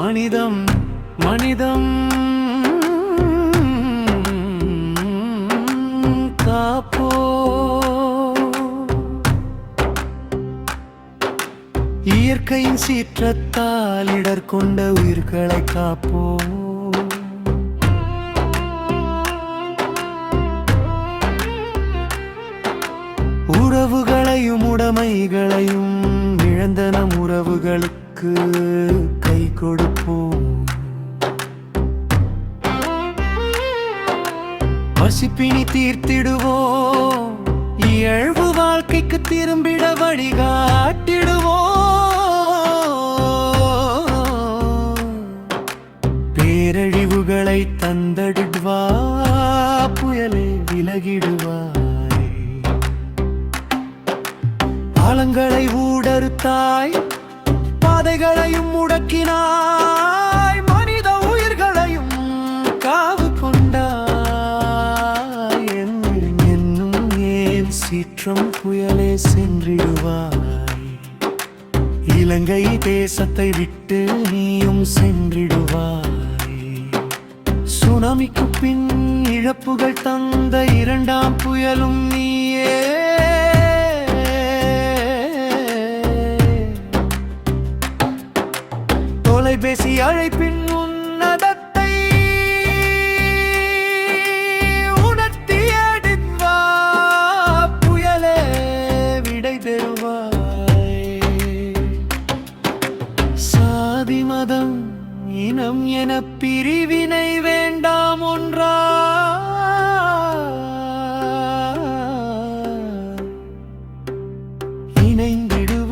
மனிதம் மனிதம். காப்போ. இயற்கையின் சீற்றத்தால் இடர் கொண்ட உயிர்களை காப்போ. உறவுகளையும் உடைமைகளையும் இழந்த நம் உறவுகளுக்கு கை கொடுப்போம். பசிப்பினி தீர்த்திடுவோம். இயல்பு வாழ்க்கைக்கு திரும்பிட வழிகாட்டிடுவோம். பேரழிவுகளை தந்தடிடுவா புயலே விலகிடுவாய் பாலங்களை ஊடறுத்தாய் பாதைகளை முடக்கினாய் மனித உயிர்களையும் காவு கொண்டாய். என்னும் என்னும் ஏன் சீற்றம் புயலே சென்றிடுவாய்? இலங்கை தேசத்தை விட்டு நீயும் சென்றிடுவாய். சுனாமிக்கு பின் இழப்புகள் தந்த இரண்டாம் புயலும் தொலைபேசி அழைப்பின் உன்னதத்தை உணர்த்தி அடிவா புயலே விடை தருவாய். சாதி மதம் இனம் என பிரிவினை வேண்டாம் ஒன்றா? இணைந்திடுவ.